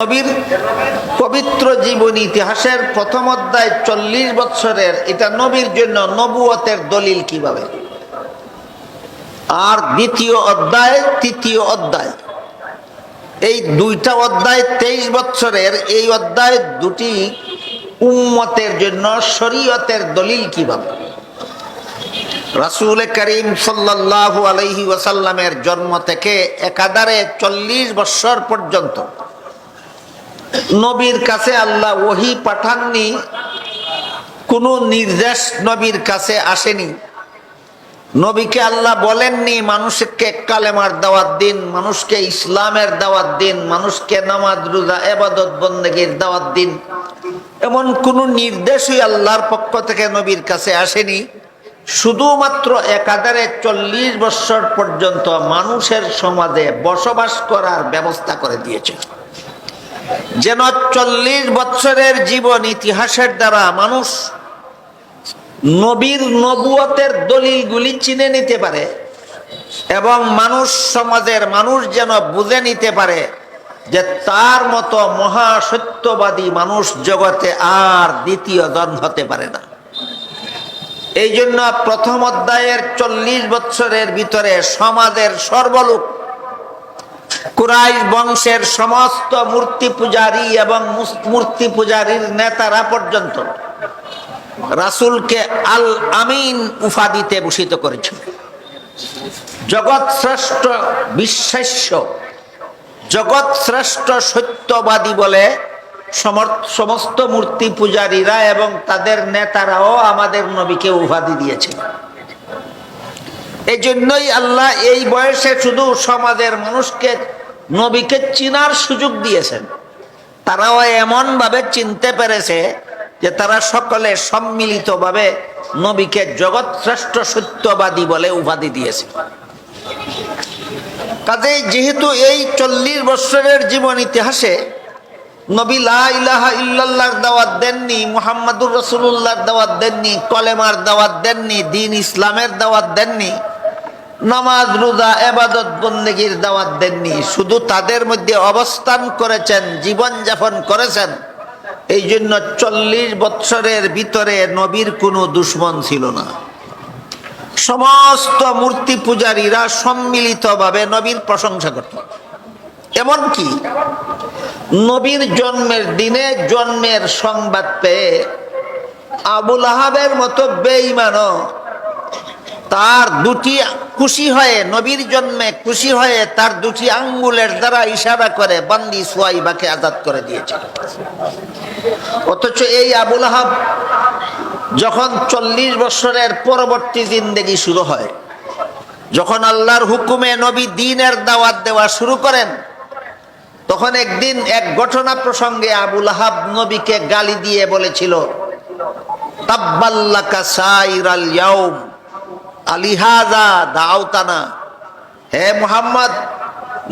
নবীর পবিত্র জীবনী ইতিহাসের প্রথম অধ্যায় চল্লিশ বৎসরের, এটা নবীর জন্য নবুয়তের দলিল কীভাবে? আর দ্বিতীয় অধ্যায়, তৃতীয় অধ্যায়। এই দুইটা অধ্যায় তেইশ বৎসরের, এই অধ্যায় দুটি উম্মতের জন্য শরীয়তের দলিল কীভাবে? রাসুল করিম সাল্লাল্লাহু আলাইহি ওয়াসাল্লামের জন্ম থেকে একাধারে চল্লিশ বৎসর পর্যন্ত নবীর কাছে আল্লাহ ওহি পাঠাননি, কোনো নির্দেশ নবীর কাছে আসেনি। নবীকে আল্লাহ বলেননি, মানুষকে কালেমার দাওয়াত দিন, মানুষকে ইসলামের দাওয়াত দিন, মানুষকে নামাজ, রোজা, এবাদত, বন্দেগীর দাওয়াত দিন। এমন কোনো নির্দেশই আল্লাহর পক্ষ থেকে নবীর কাছে আসেনি। শুধুমাত্র একাধারে চল্লিশ বছর পর্যন্ত মানুষের সমাজে বসবাস করার ব্যবস্থা করে দিয়েছে। যেন চল্লিশ বৎসরের জীবন ইতিহাসের দ্বারা মানুষ নবীর নবুয়তের দলিলগুলি চিনে নিতে পারে এবং মানুষ সমাজের মানুষ যেন বুঝে নিতে পারে যে তার মতো মহা সত্যবাদী মানুষ জগতে আর দ্বিতীয় জন হতে পারে না। এই জন্য প্রথম অধ্যায়ের চল্লিশ বৎসরের ভিতরে সমাজের সর্বলোক কুরাইশ বংশের সমস্ত মূর্তি পূজারী এবং মূর্তি পূজারীর নেতারা পর্যন্ত রাসুলকে আল আমিন উপাধিতে ভূষিত করেছিল জগৎ শ্রেষ্ঠ বিশ্বাস্য জগৎ শ্রেষ্ঠ সত্যবাদী বলে সমস্ত মূর্তি পূজারীরা এবং তাদের নেতারাও আমাদের নবীকে উপাধি দিয়েছে এই জন্যই আল্লাহ এই বয়সে শুধু সমাজের মানুষকে, নবীকে চিনার সুযোগ দিয়েছেন। তারাও এমন ভাবে চিনতে পেরেছে যে তারা সকলে সম্মিলিতভাবে নবীকে জগৎ শ্রেষ্ঠ সত্যবাদী বলে উপাধি দিয়েছে। কাজে যেহেতু এই চল্লিশ বৎসরের জীবন ইতিহাসে নবী ইলাহা ইল্লাল্লাহর দাওয়াত দেননি, মুহাম্মাদুর রসুল্লাহর দাওয়াত দেননি, কলেমার দাওয়াত দেননি, দিন ইসলামের দাওয়াত দেননি নামাজ, রোজা, এবাদত, বন্দেগীর দাওয়াত দেননি। শুধু তাদের মধ্যে অবস্থান করেছেন জীবন যাপন করেছেন। এই জন্য চল্লিশ বৎসরের ভিতরে নবীর কোনো দুশ্মন ছিল না। সমস্ত মূর্তি পূজারীরা সম্মিলিতভাবে নবীর প্রশংসা করত। এমনকি নবীর জন্মের দিনে জন্মের সংবাদ পেয়ে আবুল আহাবের মতো বেইমানও তার দুটি খুশি হয়ে, নবীর জন্মে খুশি হয়ে তার দুটি আঙ্গুলের দ্বারা ইশারা করে বান্দি সোয়াইবাকে আজাদ করে দিয়েছে অথচ এই আবুল আহাব যখন চল্লিশ বছরের পরবর্তী জিন্দেগি শুরু হয়, যখন আল্লাহর হুকুমে নবী দিনের দাওয়াত দেওয়া শুরু করেন, তখন একদিন এক ঘটনা প্রসঙ্গে আবুল আহাব নবীকে গালি দিয়ে বলেছিল, তাব্বাল্লাকা সাইরাল ইয়াউম। আলিহাজা দাওতানা। হে মুহাম্মদ,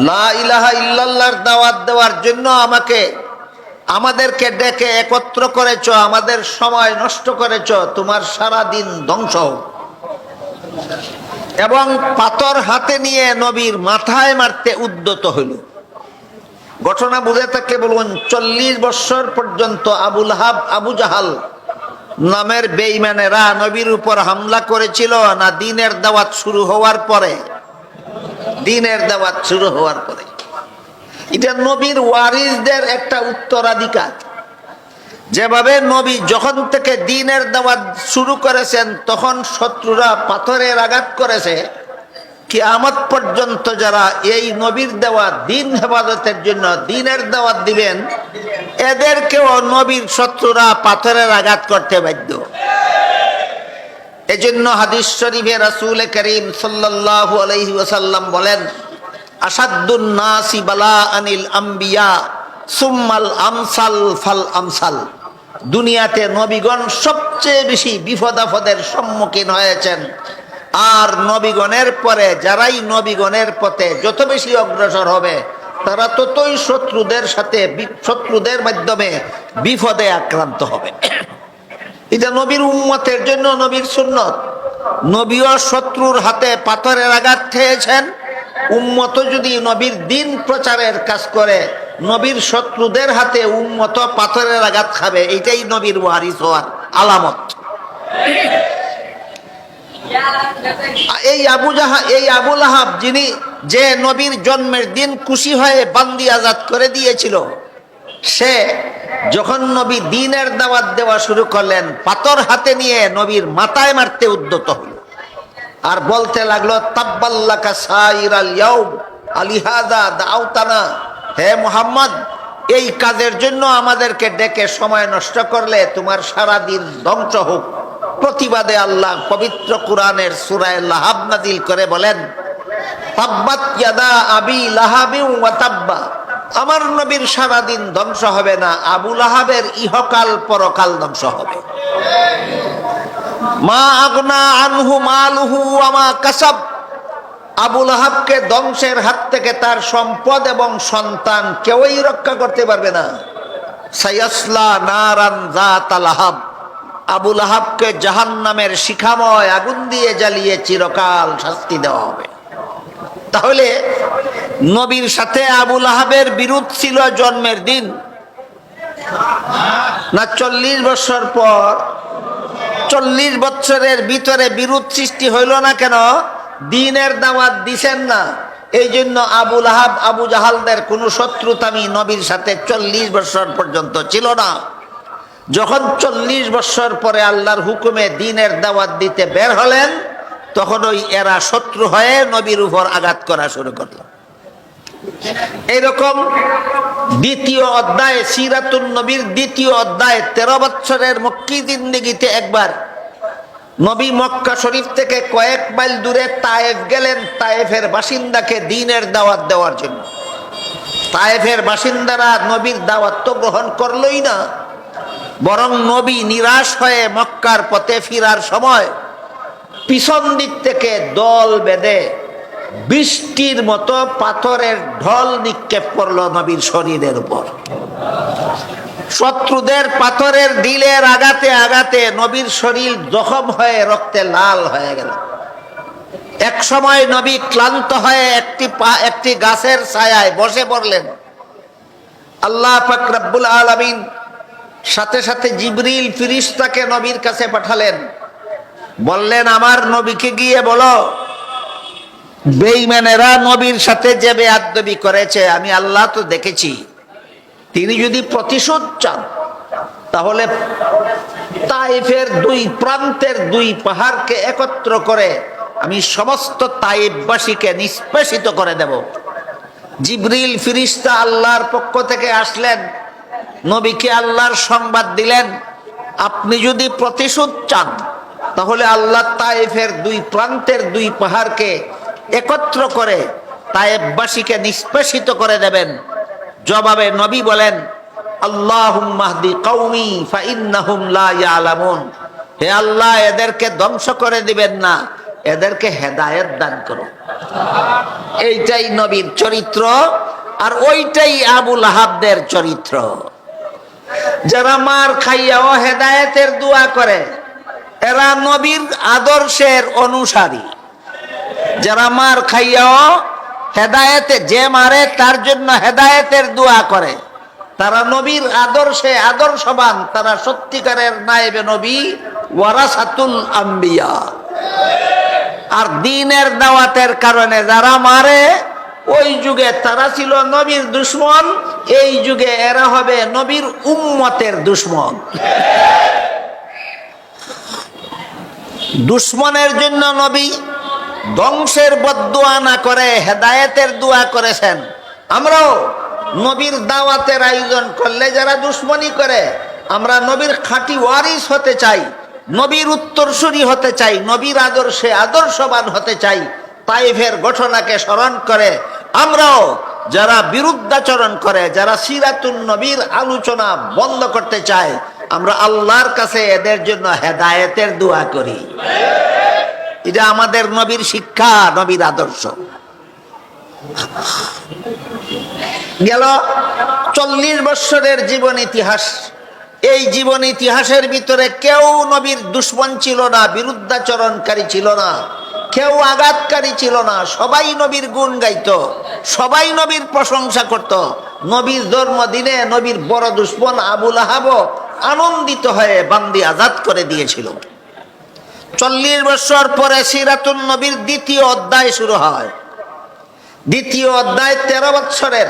লা ইলাহা ইল্লাল্লাহর দাওয়াত দেওয়ার জন্য আমাকে, আমাদেরকে ডেকে একত্র করেছ, আমাদের সময় নষ্ট করেছ, তোমার সারা দিন ধ্বংস এবং পাথর হাতে নিয়ে নবীর মাথায় মারতে উদ্যত হইল। ঘটনা বুঝে থাকে বলুন চল্লিশ বছর পর্যন্ত আবুল হাব, আবু জাহাল নামের বেইমানেরা নবীর উপর হামলা করেছিল না দিনের দাওয়াত শুরু হওয়ার পরে? দিনের দাওয়াত শুরু হওয়ার পরে। এটা নবীর ওয়ারিসদের একটা উত্তরাধিকার। যেভাবে নবী যখন থেকে দিনের দাওয়াত শুরু করেছেন, তখন শত্রুরা পাথরের আঘাত করেছে। কি আমত পর্যন্ত যারা এই নবীর দেওয়া দিন হেফাজতের জন্য দিনের দাওয়াত দিবেন, এদেরকেও নবীর শত্রুরা পাথরের আঘাত করতে বাধ্য। এজন্য হাদিস শরীফে রাসূল করিম সাল্লাল্লাহু আলাইহি ওয়াসাল্লাম বলেন আসাদুন নাসি বালা আনিল আম্বিয়া, সুম্মাল আমসাল ফাল আমসাল। দুনিয়াতে নবীগণ সবচেয়ে বেশি বিপদাফদের সম্মুখীন হয়েছেন। আর নবীগণের পরে, যারাই নবীগণের পথে যত বেশি অগ্রসর হবে, তারা ততই শত্রুদের সাথে শত্রুদের মাধ্যমে বিপদে আক্রান্ত হবে। এটা নবীর উম্মতের জন্য নবীর সুন্নত। নবীও শত্রুর হাতে পাথরের আঘাত খেয়েছেন। উম্মত যদি নবীর দিন প্রচারের কাজ করে, নবীর শত্রুদের হাতে উন্মত পাথরের আঘাত খাবে, এটাই নবীর ওয়ারিস হওয়ার আলামত। এই আবু জাহা এই আবুল আহাব যিনি যে নবীর জন্মের দিন খুশি হয়ে বান্দি আজাদ করে দিয়েছিল, সে যখন নবী দিনের দাওয়াত দেওয়া শুরু করলেন, পাথর হাতে নিয়ে নবীর মাথায় মারতে উদ্যত হল। আর বলতে লাগল দাউতানা। হে মোহাম্মদ, এই কাজের জন্য আমাদেরকে ডেকে সময় নষ্ট করলে তোমার সারা দিন ধ্বংস হোক। প্রতিবাদে আল্লাহ পবিত্র কোরআনের সুরায় লাহাব নাজিল করে বলেন আমার নবীর সারা দিন ধ্বংস হবে না, আবু লাহাবের ইহকাল পরকাল ধ্বংস হবে। মা আগনা আনহু মালুহু আমা কাসাব। আবুল আহাবকে ধ্বংসের হাত থেকে তার সম্পদ এবং সন্তান কেউই রক্ষা করতে পারবে না। সাইয়াসলা নারান জাত আলাহাব আবুল আহাবকে জাহান নামের শিখাময় আগুন দিয়ে জ্বালিয়ে চিরকাল শাস্তি দেওয়া হবে। তাহলে নবীর সাথে আবুল আহাবের বিরোধ ছিল জন্মের দিন। না চল্লিশ বছর পর, চল্লিশ বছরের ভিতরে বিরোধ সৃষ্টি হইল না কেন? দিনের দাওয়াত দিছেন না। এই জন্য আবুল আহাব, আবু জাহালদের কোনো শত্রুতামি নবীর সাথে চল্লিশ বছর পর্যন্ত ছিল না। যখন চল্লিশ বছর পরে আল্লাহর হুকুমে দিনের দাওয়াত দিতে বের হলেন, তখন ওই এরা শত্রু হয়ে নবীর উপর আঘাত করা শুরু করল। এইরকম দ্বিতীয় অধ্যায়, সিরাতুন নবীর দ্বিতীয় অধ্যায়, তেরো বছরের মক্কি জিন্দিগিতে একবার নবী মক্কা শরীফ থেকে কয়েক মাইল দূরে তায়েফ গেলেন, তায়েফের বাসিন্দাকে দিনের দাওয়াত দেওয়ার জন্য। তায়েফের বাসিন্দারা নবীর দাওয়াত তো গ্রহণ করলই না। বরং নবী নিরাশ হয়ে মক্কার পথে ফিরার সময় পিছন দিক থেকে দল বেঁধে বৃষ্টির মতো পাথরের ঢল নিক্ষেপ করল নবীর শরীরের উপর। শত্রুদের পাথরের দিলের আগাতে আগাতে নবীর শরীর জখম হয়ে রক্তে লাল হয়ে গেল। এক সময় নবী ক্লান্ত হয়ে একটি পা- একটি গাছের ছায়ায় বসে পড়লেন। আল্লাহ পাক রব্বুল আলামিন সাথে সাথে জিবরিল ফিরিস্তাকে নবীর কাছে পাঠালেন। বললেন, আমার নবীকে গিয়ে বলো বেইমানেরা নবীর সাথে যে বেয়াদবি করেছে, আমি আল্লাহ তো দেখেছি। তিনি যদি প্রতিশোধ চান, তাহলে তাইফের দুই প্রান্তের দুই পাহাড়কে একত্র করে আমি সমস্ত তাইফবাসীকে নিষ্পেষিত করে দেব। জিবরিল ফিরিস্তা আল্লাহর পক্ষ থেকে আসলেন। নবীকে আল্লাহর সংবাদ দিলেন, আপনি যদি প্রতিশোধ চান, তাহলে আল্লাহ তায়েফের দুই প্রান্তের দুই পাহাড়কে একত্র করে তায়েববাসীকে নিষ্পেষিত করে দেবেন। জবাবে নবী বলেন হে আল্লাহ, এদেরকে ধ্বংস করে দিবেন না, এদেরকে হেদায়েত দান করো এইটাই নবীর চরিত্র, আর ওইটাই আবুল আহাবদের চরিত্র। যারা মার খাইয়াও হেদায়েতের দোয়া করে, এরা নবীর আদর্শের অনুসারী। যারা মার খাইয়াও হেদায়েতে যে মারে, তার জন্য হেদায়েতের দোয়া করে। তারা নবীর আদর্শে আদর্শবান, তারা সত্যিকারের নায়েবে নবী, ওয়ারাসাতুল আম্বিয়া। আর দিনের দাওয়াতের কারণে যারা মারে ওই যুগে তারা ছিল নবীর দুশ্মন, এই যুগে এরা হবে নবীর উম্মতের দুশ্মন। দুশ্মনের জন্য নবী ধ্বংসের বদুয়া না করে, হেদায়েতের দোয়া করেছেন। আমরাও নবীর দাওয়াতের আয়োজন করলে যারা দুশ্মনী করে, আমরা নবীর খাঁটি ওয়ারিস হতে চাই, নবীর উত্তরসূরি হতে চাই, নবীর আদর্শে আদর্শবান হতে চাই, তাইফের ঘটনাকে স্মরণ করে আমরাও যারা বিরুদ্ধাচরণ করে, যারা সিরাতুন নবীর আলোচনা বন্ধ করতে চায়, আমরা আল্লাহর কাছে এদের জন্য হেদায়েতের দোয়া করি। এটা আমাদের নবীর শিক্ষা, নবীর আদর্শ। গেল চল্লিশ বৎসরের জীবন ইতিহাস। এই জীবন ইতিহাসের ভিতরে কেউ নবীর দুশ্মন ছিল না, বিরুদ্ধাচরণকারী ছিল না। কেউ আঘাতকারী ছিল না, সবাই নবীর গুণ গাইত, সবাই নবীর প্রশংসা করত। নবীর জন্মদিনে নবীর বড় দুশ্মন আবুল আহাব আনন্দিত হয়ে বান্দি আজাদ করে দিয়েছিল। চল্লিশ বছর পরে সিরাতুন নবীর দ্বিতীয় অধ্যায় শুরু হয়। দ্বিতীয় অধ্যায় তেরো বৎসরের।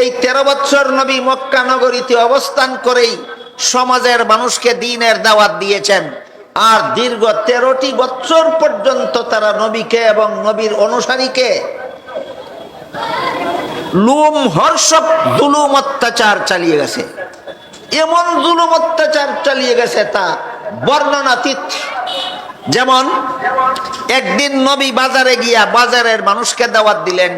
এই তেরো বৎসর নবী মক্কা নগরীতে অবস্থান করেই সমাজের মানুষকে দিনের দাওয়াত দিয়েছেন। আর দীর্ঘ তেরোটি বৎসর পর্যন্ত তারা নবীকে এবং নবীর অনুসারীকে লুম হর্ষক দুলুম অত্যাচার চালিয়ে গেছে। এমন দুলুম অত্যাচার চালিয়ে গেছে তা বর্ণনাতীত যেমন, একদিন নবী বাজারে গিয়া বাজারের মানুষকে দাওয়াত দিলেন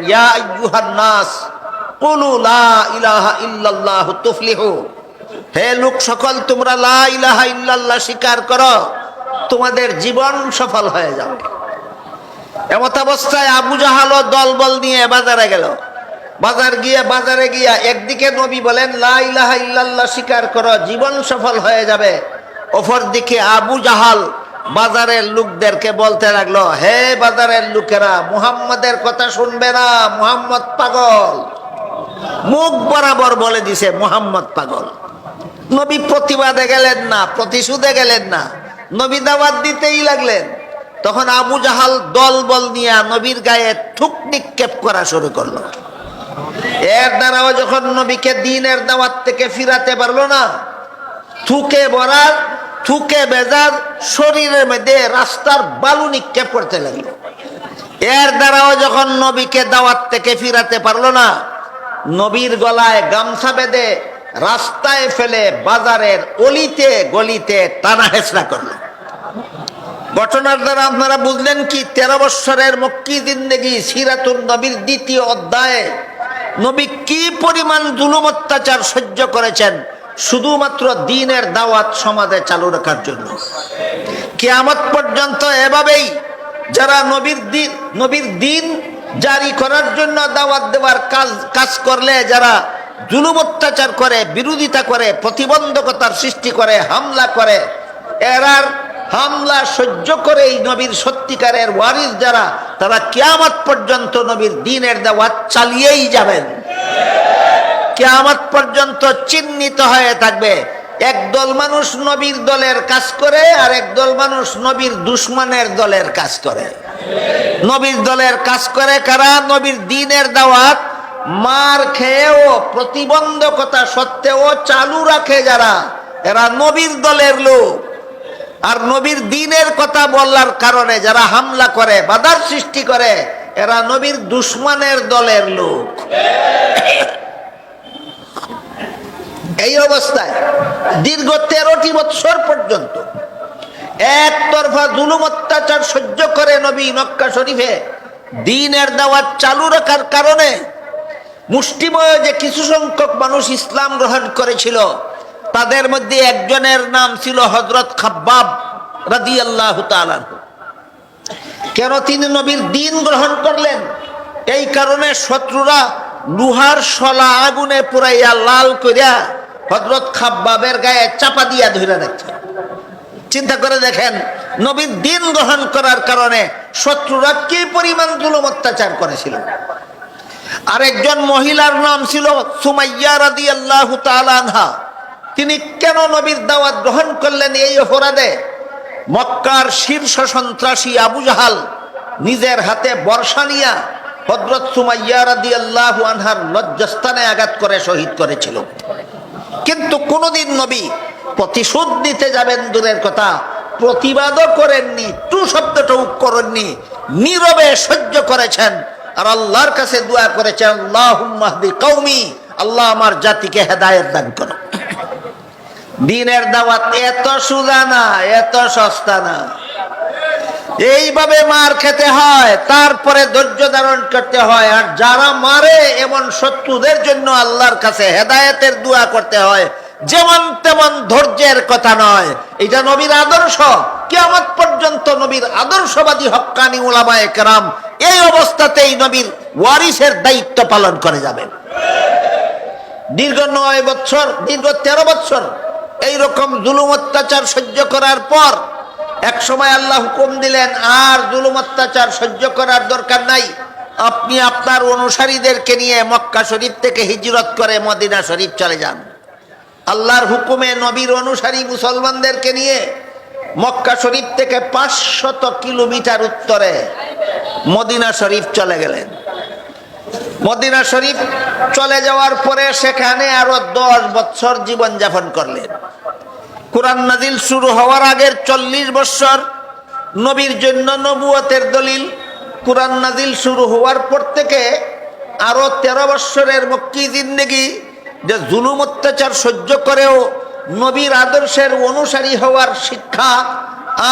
হে লোক সকল, তোমরা লা ইলাহা ইল্লাল্লাহ স্বীকার করো। তোমাদের জীবন সফল হয়ে যাবে। এমত অবস্থায় আবু জাহালও দলবল নিয়ে বাজারে গেল। বাজার গিয়ে, বাজারে গিয়া একদিকে নবী বলেন, লা ইলাহা ইল্লাল্লাহ স্বীকার করো, জীবন সফল হয়ে যাবে। অপর দিকে আবু জাহাল বাজারের লোকদেরকে বলতে লাগল, হে বাজারের লোকেরা, মুহাম্মাদের কথা শুনবে না, মুহাম্মদ পাগল। মুখ বরাবর বলে দিছে, মুহাম্মদ পাগল। নবী প্রতিবাদে গেলেন না, প্রতিশোধে গেলেন না। নবী দাওয়াত দিতেই লাগলেন। তখন আবু জাহাল দল বল নিয়ে নবীর গায়ে থুক নিক্ষেপ করা শুরু করল। এর দ্বারাও যখন নবীকে দিনের দাওয়াত থেকে ফিরাতে পারল না, থুকে ভরার থুকে বেজার, শরীরের মধ্যে রাস্তার বালু নিক্ষেপ করতে লাগল। এর দ্বারাও যখন নবীকে দাওয়াত থেকে ফিরাতে পারল না, নবীর গলায় গামছা বেঁধে রাস্তায় ফেলে বাজারের অলিতে গলিতে টানা হেসরা করল। ঘটনার দ্বারা আপনারা বুঝলেন কি, তেরো বৎসরের মক্কি জিন্দেগি সিরাতুন নবীর দ্বিতীয় অধ্যায়ে নবী কি পরিমাণ জুলুম অত্যাচার সহ্য করেছেন? শুধুমাত্র দিনের দাওয়াত সমাজে চালু রাখার জন্য। কেয়ামত পর্যন্ত এভাবেই যারা নবীর দিন নবীর দিন জারি করার জন্য দাওয়াত দেওয়ার কাজ কাজ করলে যারা জুলুম অত্যাচার করে, বিরোধিতা করে, প্রতিবন্ধকতার সৃষ্টি করে, হামলা করে। এরার হামলা সহ্য করে এই নবীর সত্যিকারের ওয়ারিস যারা, তারা কেয়ামত পর্যন্ত নবীর দিনের দাওয়াত চালিয়েই যাবেন। কেয়ামত পর্যন্ত চিহ্নিত হয়ে থাকবে। একদল মানুষ নবীর দলের কাজ করে, আর একদল মানুষ নবীর দুশ্মনের দলের কাজ করে। নবীর দলের কাজ করে কারা? নবীর দিনের দাওয়াত মার খেয়েও প্রতিবন্ধকতা সত্ত্বেও চালু রাখে যারা, এরা নবীর দলের লোক। আর নবীর দিনের কথা বলার কারণে যারা হামলা করে, বাধার সৃষ্টি করে, এরা নবীর দুশ্মনের দলের লোক। এই অবস্থায় দীর্ঘ তেরোটি বৎসর পর্যন্ত একতরফা জুলুম অত্যাচার সহ্য করে নবী মক্কা শরীফে দিনের দাওয়াত চালু রাখার কারণে মুষ্টিময় যে কিছু সংখ্যক মানুষ ইসলাম গ্রহণ করেছিল, তাদের মধ্যে একজনের নাম ছিল হজরত খাব্বাব রাদি আল্লাহ কেন তিনি নবীর দিন গ্রহণ করলেন? এই কারণে শত্রুরা লুহার শলা আগুনে পুরাইয়া লাল করিয়া হজরত খাব্বাবের গায়ে চাপা দিয়া ধরে রাখছে চিন্তা করে দেখেন, নবীর দিন গ্রহণ করার কারণে শত্রুরা কি পরিমাণ জুলুম অত্যাচার করেছিল? আরেকজন মহিলার নাম ছিল সুমাইয়া রাদি আল্লাহ আনহা। তিনি কেন নবীর দাওয়াত গ্রহণ করলেন এই অপরাধে? মক্কার শীর্ষ সন্ত্রাসী আবু জাহাল নিজের হাতে বর্ষা নিয়া হজরত সুমাইয়া রাদি আল্লাহ আনহার লজ্জাস্থানে আঘাত করে শহীদ করেছিল। কিন্তু কোনোদিন নবী প্রতিশোধ নিতে যাবেন দূরের কথা, প্রতিবাদও করেননি, টু শব্দটাও করেননি, নীরবে সহ্য করেছেন। আর আল্লাহর কাছে দোয়া করেছেন আল্লাহ কৌমি আল্লাহ আমার জাতিকে হেদায়ত দান করো। দিনের দাওয়াত এত সুজা না, এত সস্তা না। এইভাবে মার খেতে হয়, তারপরে ধৈর্য ধারণ করতে হয়, আর যারা মারে, এমন শত্রুদের জন্য আল্লাহর কাছে হেদায়েতের দোয়া করতে হয়, যেমন তেমন ধৈর্যের কথা নয়। এটা নবীর আদর্শ। কেমন পর্যন্ত নবীর আদর্শবাদী, হক্কানি ওলামায় কেরাম এই অবস্থাতেই নবীর ওয়ারিসের দায়িত্ব পালন করে যাবেন। দীর্ঘ নয় বছর দীর্ঘ তেরো বছর এইরকম জুলুম অত্যাচার সহ্য করার পর এক সময় আল্লাহ হুকুম দিলেন, আর জুলুম অত্যাচার সহ্য করার দরকার নাই। আপনি আপনার অনুসারীদেরকে নিয়ে মক্কা শরীফ থেকে হিজরত করে মদিনা শরীফ চলে যান। আল্লাহর হুকুমে নবীর অনুসারী মুসলমানদেরকে নিয়ে মক্কা শরীফ থেকে পাঁচশত কিলোমিটার উত্তরে মদিনা শরীফ চলে গেলেন। মদিনা শরীফ চলে যাওয়ার পরে সেখানে আরও দশ বছর জীবন যাপন করলেন। কোরআন নাজিল শুরু হওয়ার আগের চল্লিশ বছর নবীর জন্য নবুয়তের দলিল। কোরআন নাজিল শুরু হওয়ার পর থেকে আরও তেরো বৎসরের মক্কি জিন্দেগি যে জুলুম অত্যাচার সহ্য করেও নবীর আদর্শের অনুসারী হওয়ার শিক্ষা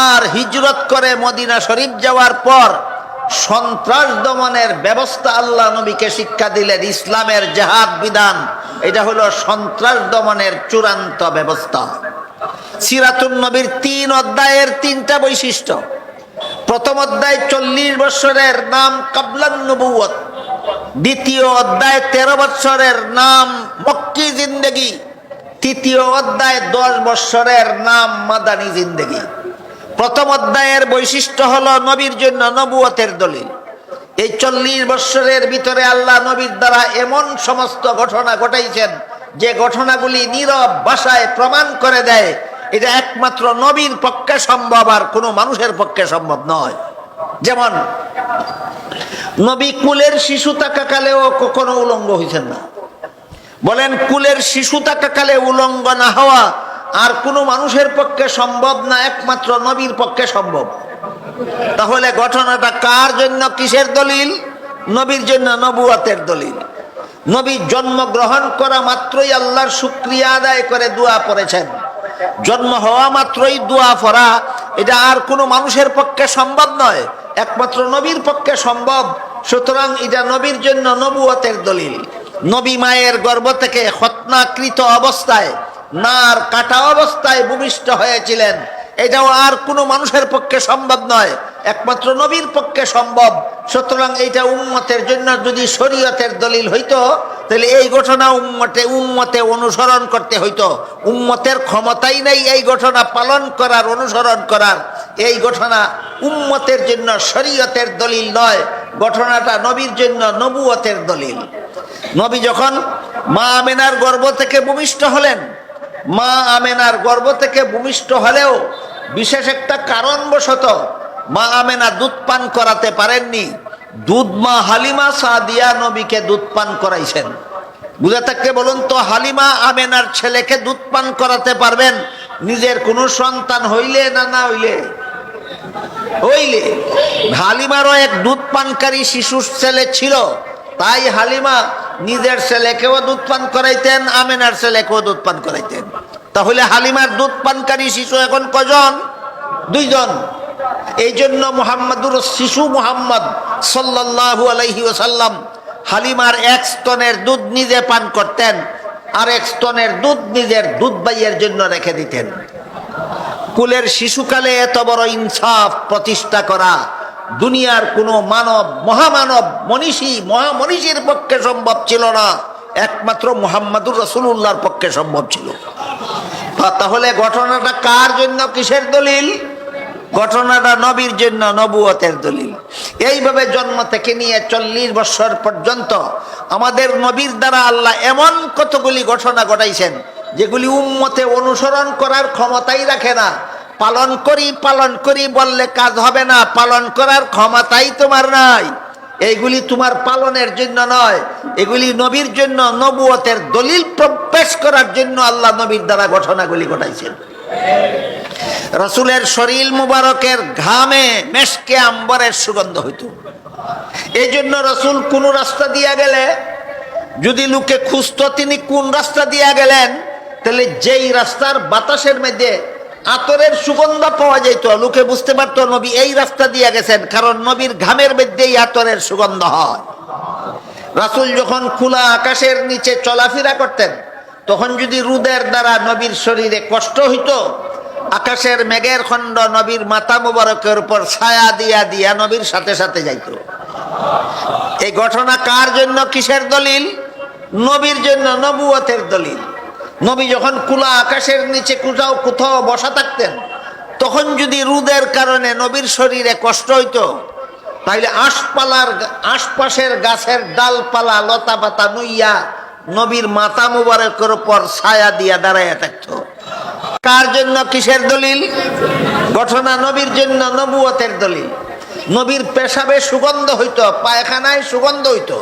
আর হিজরত করে মদিনা শরীফ যাওয়ার পর সন্ত্রাস দমনের ব্যবস্থা আল্লাহ নবীকে শিক্ষা দিলেন, ইসলামের জাহাদ বিধান। এটা হলো সন্ত্রাস দমনের চূড়ান্ত ব্যবস্থা। সিরাতুন নবীর তিন অধ্যায়ের তিনটা বৈশিষ্ট্য। প্রথম অধ্যায় চল্লিশ বৎসরের নাম কাবলান নবুয়ত দ্বিতীয় অধ্যায় তেরো বৎসরের নাম মক্কি জিন্দেগি। তৃতীয় অধ্যায় দশ বৎসরের নাম মাদানি জিন্দেগি। প্রথম অধ্যায়ের বৈশিষ্ট্য হলো নবীর জন্য নবুয়তের দলিল। এই চল্লিশ বৎসরের ভিতরে আল্লাহ নবীর দ্বারা এমন সমস্ত ঘটনা ঘটাইছেন, যে ঘটনাগুলি নীরব ভাষায় প্রমাণ করে দেয়, এটা একমাত্র নবীর পক্ষে সম্ভব আর কোনো মানুষের পক্ষে সম্ভব নয়। যেমন, নবী কুলের শিশু থাকাকালেও কখনো উলঙ্গ হয়েছেন না। বলেন, কুলের শিশু থাকাকালে উলঙ্গ না হওয়া আর কোনো মানুষের পক্ষে সম্ভব না, একমাত্র নবীর পক্ষে সম্ভব। তাহলে ঘটনাটা কার জন্য, কিসের দলিল? নবীর জন্য নবুয়াতের দলিল। নবী জন্মগ্রহণ করা মাত্রই আল্লাহর শুক্রিয়া আদায় করে দোয়া পড়েছেন। জন্ম হওয়া মাত্রই দোয়া পড়া, এটা আর কোনো মানুষের পক্ষে সম্ভব নয়, একমাত্র নবীর পক্ষে সম্ভব। সুতরাং এটা নবীর জন্য নবুয়তের দলিল। নবী মায়ের গর্ভ থেকে খতনাকৃত অবস্থায়, নার কাটা অবস্থায় ভূমিষ্ঠ হয়েছিলেন। এটাও আর কোনো মানুষের পক্ষে সম্ভব নয়, একমাত্র নবীর পক্ষে সম্ভব। সুতরাং এইটা উম্মতের জন্য যদি শরীয়তের দলিল হইতো, তাহলে এই ঘটনা উম্মতে উম্মতে অনুসরণ করতে হইতো। উম্মতের ক্ষমতাই নাই এই ঘটনা পালন করার, অনুসরণ করার। এই ঘটনা উম্মতের জন্য শরীয়তের দলিল নয়, ঘটনাটা নবীর জন্য নবুয়তের দলিল। নবী যখন মা আমেনার গর্ভ থেকে ভূমিষ্ঠ হলেন, মা আমেনার গর্ভ থেকে ভূমিষ্ঠ হলেও বিশেষ একটা কারণবশত মা আমেনা দুধ পান করাতে পারেননি। দুধ মা হালিমা সাদিয়া নবীকে দুধ পান করাইছেন। বুঝে থাকতে বলুন তো, হালিমা আমেনার ছেলেকে দুধ পান করাতে পারবেন? নিজের কোনো সন্তান হইলে না না হইলে? হইলে। হালিমারও এক দুধ পানকারী শিশুর ছেলে ছিল। তাই হালিমা নিজের ছেলেকেও দুধ পান করাইতেন, আমেনার ছেলেকেও দুধ পান করাইতেন। তাহলে হালিমার দুধ পানকারী শিশু এখন কজন? দুইজন। এই জন্য মোহাম্মদুর শিশু মোহাম্মদ সাল্লাহ আলহি ওসাল্লাম হালিমার এক স্তনের দুধ নিজে পান করতেন, আর এক স্তনের দুধ নিজের দুধ বাইয়ের জন্য রেখে দিতেন। কুলের শিশুকালে এত বড় ইনসাফ, প্রতিষ্ঠা করা দুনিয়ার কোনো মানব, মহামানব, মনীষী, মহামনীষীর পক্ষে সম্ভব ছিল না। একমাত্র মোহাম্মদুর রসুল্লাহর পক্ষে সম্ভব ছিল। তাহলে ঘটনাটা কার জন্য কিসের দলিল? ঘটনাটা নবীর জন্য, নবুয়তের দলিল। এইভাবে জন্ম থেকে নিয়ে চল্লিশ বছর পর্যন্ত আমাদের নবীর দ্বারা আল্লাহ এমন কতগুলি ঘটনা ঘটাইছেন, যেগুলি উম্মতে অনুসরণ করার ক্ষমতাই রাখে না। পালন করি পালন করি বললে কাজ হবে না, পালন করার ক্ষমতাই তোমার নাই। এইগুলি তোমার পালনের জন্য নয়, এগুলি নবীর জন্য, নবুয়তের দলিল প্রবেশ করার জন্য আল্লাহ নবীর দ্বারা ঘটনাগুলি ঘটাইছেন। রসুলের শরীর মুবারকের ঘামে মেশকে আম্বরের সুগন্ধ হইত। এই জন্য রসুল কোন রাস্তা দিয়া গেলে, যদি লোকে খুঁজত তিনি কোন রাস্তা দিয়া গেলেন, তাহলে যেই রাস্তার বাতাসের মধ্যে আতরের সুগন্ধ পাওয়া যেত লোকে বুঝতে পারতো, নবী এই রাস্তা দিয়ে গেছেন, কারণ নবীর ঘামের মধ্যেই আতরের সুগন্ধ হয়। রাসুল যখন খোলা আকাশের নিচে চলাফেরা করতেন, তখন যদি রুদের দ্বারা নবীর শরীরে কষ্ট হইত, আকাশের মেঘের খণ্ড নবীর মাথা মুবারকের উপর ছায়া দিয়া দিয়া নবীর সাথে সাথে যাইত। এই ঘটনা কার জন্য? কিসের দলিল? নবীর জন্য নবুয়তের দলিল। নবী যখন কুলা আকাশের নিচে কোথাও কোথাও বসা থাকতেন, তখন যদি রুদের কারণে নবীর শরীরে কষ্ট হইতো, তাইলে আশপালার আশপাশের গাছের ডালপালা লতা পাতা নুইয়া নবীর মাথা মুবারকের উপর ছায়া দিয়া দাঁড়াইয়া থাকতো। কার জন্য? কিসের দলিল? ঘটনা নবীর জন্য নবুয়তের দলিল। নবীর পেশাবে সুগন্ধ হইত, পায়খানায় সুগন্ধ হইতো।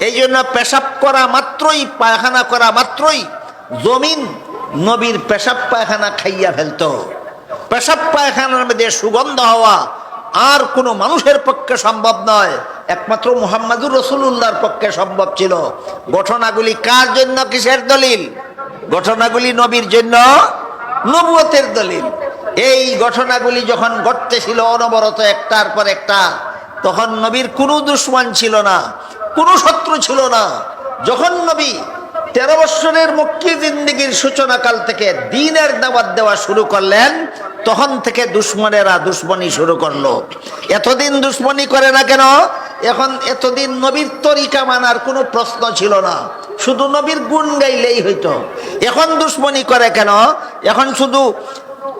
এই জন্য পেশাব করা মাত্রই, পায়খানা করা মাত্রই জমিন নবীর পেশাব পায়খানা খাইয়া ফেলতো। পেশাব পায়খানার মধ্যে সুগন্ধ হওয়া আর কোনো মানুষের পক্ষে সম্ভব নয়। একমাত্র মুহাম্মাদুর রসুল্লাহর পক্ষে সম্ভব ছিল। ঘটনাগুলি কার জন্য কিসের দলিল? ঘটনাগুলি নবীর জন্য নবুয়তের দলিল। এই ঘটনাগুলি যখন ঘটতেছিল অনবরত একটার পর একটা, তখন নবীর কোনো দুশ্মন ছিল না, কোনো শত্রু ছিল না। যখন নবী তেরো বৎসরের মুক্তি জিন্দিগির সূচনাকাল থেকে দিনের দাওয়াত দেওয়া শুরু করলেন, তখন থেকে দুশ্মনেরা দুশ্মনী শুরু করল। এতদিন দুশ্মনী করে না কেন? এখন এতদিন নবীর তরিকা মানার কোনো প্রশ্ন ছিল না। শুধু নবীর গুণ গাইলেই হইতো। এখন দুশ্মনী করে কেন? এখন শুধু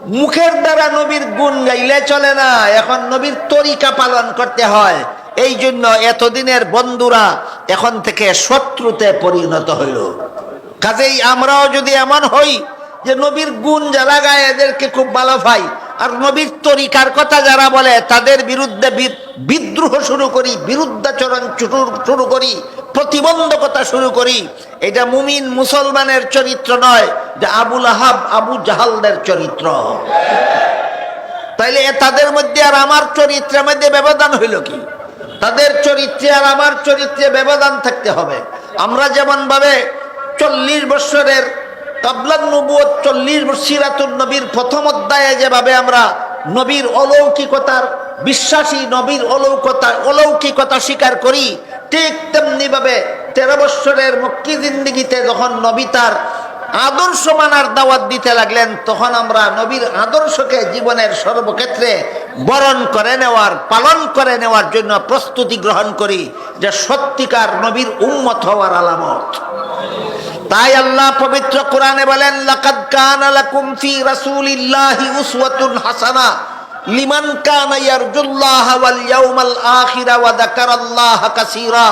মুখের দ্বারা নবীর গুণ গাইলে চলে না। এখন নবীর তরিকা পালন করতে হয়। এই জন্য এতদিনের বন্ধুরা এখন থেকে শত্রুতে পরিণত হইল। কাজেই আমরাও যদি এমন হই যে নবীর গুণ যারা গায় এদেরকে খুব ভালো পাই, আর নবীর তরিকার কথা যারা বলে তাদের বিরুদ্ধে বিদ্রোহ শুরু করি, বিরুদ্ধাচরণ শুরু করি, প্রতিবন্ধকতা শুরু করি, এটা মুমিন মুসলমানের চরিত্র নয় যে আবুল আহাব, আবু জাহালদের চরিত্র। তাইলে তাদের মধ্যে আর আমার চরিত্রের মধ্যে ব্যবধান হইল কি? তাদের চরিত্রে আর আমার চরিত্রে ব্যবধান থাকতে হবে। আমরা যেমন ভাবে চল্লিশ বৎসরের কাবলান নবুয়ত, চল্লিশ সিরাতুল নবীর প্রথম অধ্যায়ে যেভাবে আমরা নবীর অলৌকিকতার বিশ্বাসী, নবীর অলৌকতা অলৌকিকতা স্বীকার করি, ঠিক তেমনি ভাবে তেরো বৎসরের মক্কি জিন্দিগিতে যখন নবী তার আদর্শ মানার দাওয়াত দিতে লাগলেন, তখন আমরা নবীর আদর্শকে জীবনের সর্বক্ষেত্রে বরণ করে নেওয়ার, পালন করে নেওয়ার জন্য প্রস্তুতি গ্রহণ করি যে সত্যিকার নবীর উম্মত হওয়ার আলামত। তাই আল্লাহ পবিত্র কোরআনে বলেন হাসানা লিমান কানা ইয়ারজুল্লাহ ওয়াল ইয়াউমাল আখিরা ওয়া যাকারাল্লাহ কাসীরা।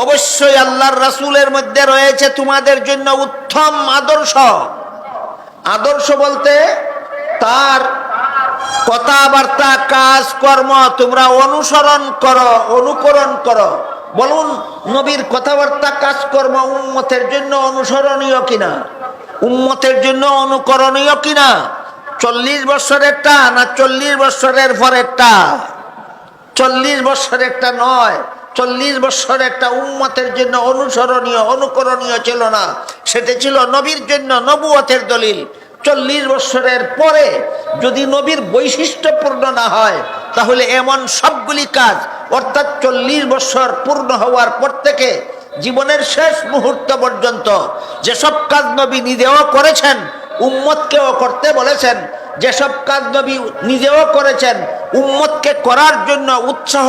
অবশ্যই আল্লাহর রাসূলের মধ্যে রয়েছে তোমাদের জন্য উত্তম আদর্শ। আদর্শ বলতে তার কথাবার্তা, কাজ, কর্ম তোমরা অনুসরণ করো, অনুকরণ করো। বলুন, নবীর কথাবার্তা কাজকর্ম উম্মতের জন্য অনুসরণীয় কিনা? উম্মতের জন্য অনুকরণীয় কিনা? চল্লিশ বছরেরটা না চল্লিশ বছরের পরেরটা? চল্লিশ বছরেরটা নয়। চল্লিশ বছর একটা উম্মতের জন্য অনুসরণীয়, অনুকরণীয় ছিল না। সেটা ছিল নবীর জন্য নবুয়তের দলিল। চল্লিশ বছরের পরে যদি নবীর বৈশিষ্ট্যপূর্ণ না হয়, তাহলে এমন সবগুলি কাজ, অর্থাৎ চল্লিশ বছর পূর্ণ হওয়ার পর থেকে জীবনের শেষ মুহূর্ত পর্যন্ত যেসব কাজ নবী নিজেও করেছেন, উম্মতকেও করতে বলেছেন যেসব কাজ নবী নিজেও করেছেন, উম্মতকে করার জন্য উৎসাহ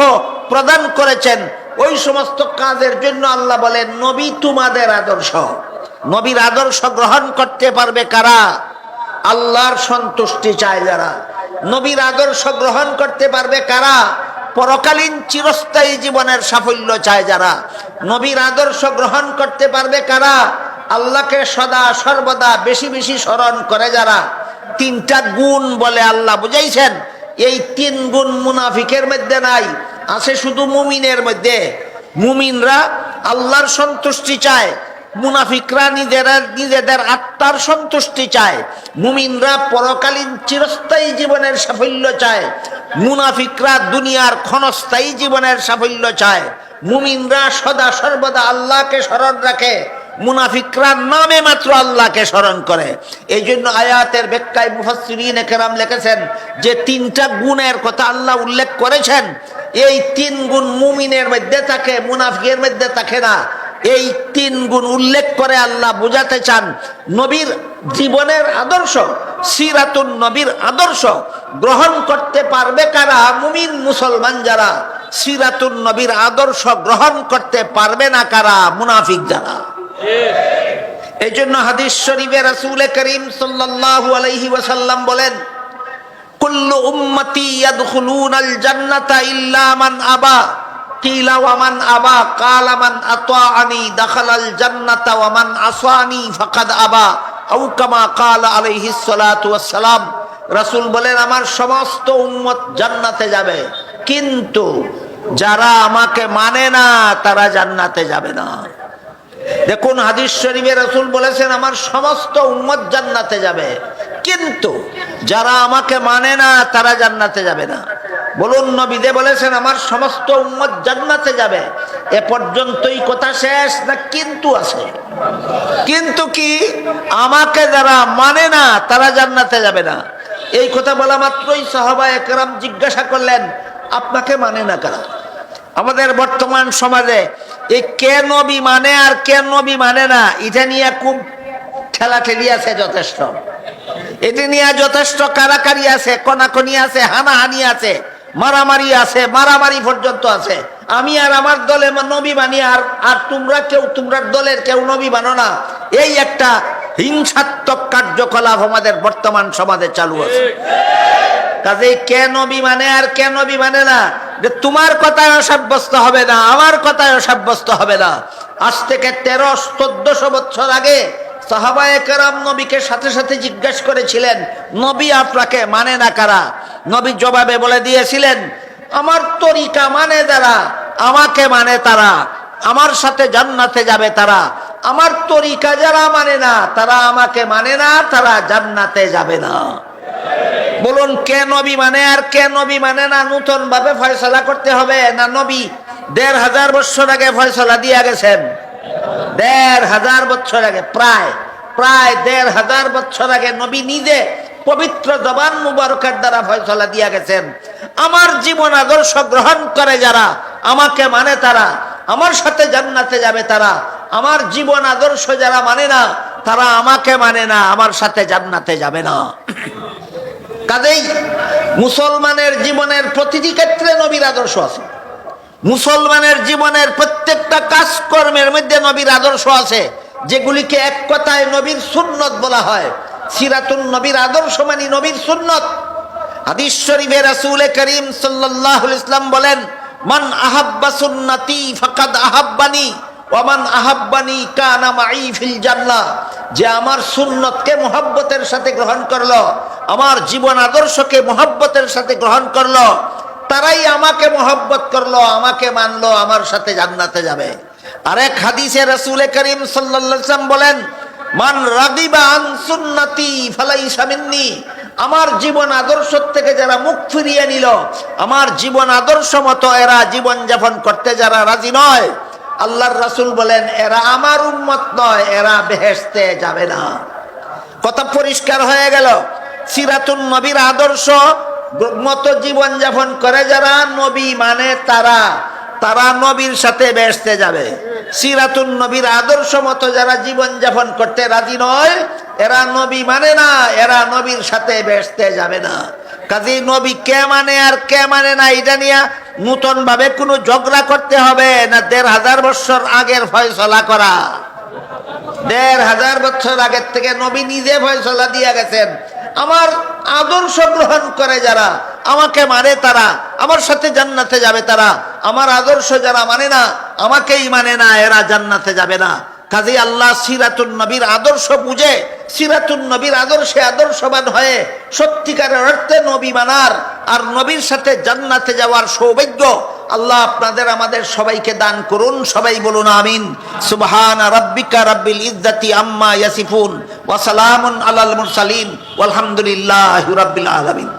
প্রদান করেছেন, ওই সমস্ত কাজের জন্য আল্লাহ বলেন, নবী তোমাদের আদর্শ। নবীর আদর্শ গ্রহণ করতে পারবে কারা? আল্লাহর সন্তুষ্টি চায় যারা। নবীর আদর্শ গ্রহণ করতে পারবে কারা? পরকালীন চিরস্থায়ী জীবনের সাফল্য চায় যারা। নবীর আদর্শ গ্রহণ করতে পারবে কারা? আল্লাহকে সদা সর্বদা বেশি বেশি স্মরণ করে যারা। তিনটা গুণ বলে আল্লাহ বুঝাইছেন। এই তিন গুণ মুনাফিকের মধ্যে নাই, আছে শুধু মুমিনের মধ্যে। মুমিনরা আল্লাহর সন্তুষ্টি চায়, মুনাফিকরা নিজেরা নিজেদের আত্মার সন্তুষ্টি চায়। মুমিনরা পরকালীন চিরস্থায়ী জীবনের সাফল্য চায়, মুনাফিকরা দুনিয়ার ক্ষণস্থায়ী জীবনের সাফল্য চায়। মুমিনরা সদা সর্বদা আল্লাহকে স্মরণ রাখে। মুনাফিকরা নামে মাত্র আল্লাহকে স্মরণ করে। এই জন্য আয়াতের ব্যাখ্যায় মুফাসসিরিন কেরাম লিখেছেন যে তিনটা গুণের কথা আল্লাহ উল্লেখ করেছেন। এই তিন গুণ মুমিনের মধ্যে থাকে, মুনাফিকের মধ্যে থাকে না। এই তিন গুণ উল্লেখ করে আল্লাহ বুঝাতে চান, নবীর জীবনের আদর্শ, সিরাতুন নবীর আদর্শ গ্রহণ করতে পারবে কারা? মুমিন মুসলমান যারা সিরাতুন নবীর আদর্শ গ্রহণ করতে পারবে না কারা? মুনাফিক যারা। এই জন্য হাদিস শরীফে রাসূল করিম সাল্লাল্লাহু আলাইহি ওয়াসাল্লাম বলেন, কুল্লু উম্মতি আবা। কিলা আবা আবা। বলেন, আমার সমস্ত উম্মত জান্নাতে যাবে, কিন্তু যারা আমাকে মানে না, তারা জান্নাতে যাবে না। দেখুন হাদিস শরীফে রাসূল বলেছেন, আমার সমস্ত উম্মত জান্নাতে যাবে। কিন্তু যারা আমাকে মানে না, তারা জান্নাতে যাবে না। বলুন, নবীদে বলেছেন, আমার সমস্ত উম্মত জান্নাতে যাবে। এ পর্যন্তই কথা শেষ না কিন্তু আছে? কিন্তু কি আমাকে যারা মানে না, তারা জান্নাতে যাবে না? এই কথা বলা মাত্রই সাহাবা একরাম জিজ্ঞাসা করলেন, আপনাকে মানে না কারা? আমাদের বর্তমান সমাজে এই কে নবী মানে আর কে নবী মানে না, এটা নিয়ে খুব ঠেলাঠেলি আছে যথেষ্ট। এটি নিয়ে যথেষ্ট কারাকারি আছে, কনাকনি আছে, হানাহানি আছে, মারামারি আছে, মারামারি পর্যন্ত আছে। আমি আর আমার দলে নবী মানি আর আর তোমরা কেউ, তোমরা দলের কেউ নবী মানো না। এই একটা হিংসাত্মক কার্যকলাপ আমাদের বর্তমান সমাজে চালু আছে। কাজেই কে নবী মানে আর কে নবী মানে না? যে তোমার কথায় অসাব্যস্ত হবে না, আমার কথায় অসাব্যস্ত হবে না। আজ থেকে তেরো, চোদ্দশো বছর আগে সাহাবায়ে কেরাম নবীকে সাথে সাথে জিজ্ঞেস করেছিলেন, নবী আপনাকে মানে না কারা? নবী জবাবে বলে দিয়েছিলেন, আমার তরিকা মানে যারা, আমাকে মানে তারা। আমার সাথে জান্নাতে যাবে তারা। আমার তরিকা যারা মানে না, তারা আমাকে মানে না, তারা জান্নাতে যাবে না। বলুন, কে নবী মানে আর কে নবী মানে না নূতন ভাবে ফয়সলা করতে হবে? না নবী? দেড় হাজার বছর আগে ফয়সলা দিয়া গেছেন। দেড় হাজার বছর আগে, প্রায় প্রায় দেড় হাজার বছর আগে নবী নিজে পবিত্র জবান মুবারকের দ্বারা ফয়সলা দিয়া গেছেন। আমার জীবন আদর্শ গ্রহণ করে যারা, আমাকে মানে তারা, আমার সাথে জান্নাতে যাবে তারা, আমার জীবন আদর্শ যারা মানে না, তারা আমাকে মানে না, আমার সাথে জান্নাতে যাবে না। কাজেই মুসলমানের জীবনের প্রতিটি ক্ষেত্রে নবীর আদর্শ আছে। মুসলমানের জীবনের প্রত্যেকটা কাজকর্মের মধ্যে নবীর আদর্শ আছে। যেগুলিকে এক কথায় নবীর সুন্নত বলা হয়। সিরাতুন নবীর আদর্শ মানে নবীর সুন্নত। হাদিস শরীফে রাসূল করিম আলাইহি ইসলাম বলেন, মান আহাব্বা সুন্নতি ফাকাদ আহাব্বানি। ওয়ামান আহাব্বানি কানা মাই ফিল জান্নাহ, যে আমার সুন্নতকে মোহাব্বতের সাথে গ্রহণ করল, আমার জীবন আদর্শকে মোহাব্বতের সাথে গ্রহণ করল, তারাই আমাকে মোহাব্বত করল, আমাকে মানলো, আমার সাথে জান্নাতে যাবে। আরেক হাদিসে রাসূল করিম ওয়াসাল্লাম বলেন, মান রাগিবা সুন্নতি ফালাইসা মিন্নি আমার জীবন আদর্শ থেকে যারা মুখ ফিরিয়ে নিল, আমার জীবন আদর্শ মতো এরা জীবন যাপন করতে যারা রাজি নয় আল্লাহর রাসূল বলেন, এরা আমার উম্মত নয়, এরা বেহেশতে যাবে না। কথা পরিষ্কার হয়ে গেল। সিরাতুন নবীর আদর্শ, মতো জীবন যাপন করে যারা, নবী মানে তারা। তারা নবীর সাথে বেসতে যাবে। সিরাতুন নবীর আদর্শ মতো যারা জীবন যাপন করতে রাজি নয়, এরা নবী মানে না, এরা নবীর সাথে বেসতে যাবে না। কাজী নবী কে মানে আর কে মানে না এটা নিয়ে নূতন ভাবে কোনো ঝগড়া করতে হবে না দেড় হাজার বছর আগের ফয়সলা করা। দেড় হাজার বছর আগের থেকে নবী নিজে ফয়সলা দিয়ে গেছেন। আমার আদর্শ গ্রহণ করে যারা, আমাকে মানে তারা, আমার সাথে জান্নাতে যাবে তারা। আমার আদর্শ যারা মানে না, আমাকেই মানে না, এরা জান্নাতে যাবে না। কাজী আল্লাহ সিরাতুন নবীর আদর্শ বুঝে, সিরাতুন নবীর আদর্শে আদর্শবান হয়ে সত্যিকারের অর্থে নবী মানার আর নবীর সাথে জান্নাতে যাওয়ার সৌভাগ্য আল্লাহ আপনাদের, আমাদের সবাইকে দান করুন। সবাই বলুন আমিন। সুবহান রাব্বিকা রাব্বিল ইজ্জাতি আম্মা ইয়াসিফুন ওয়া সালামুন আলাল মুরসালিন। ওয়ালহামদুলিল্লাহি রাব্বিল আলামিন।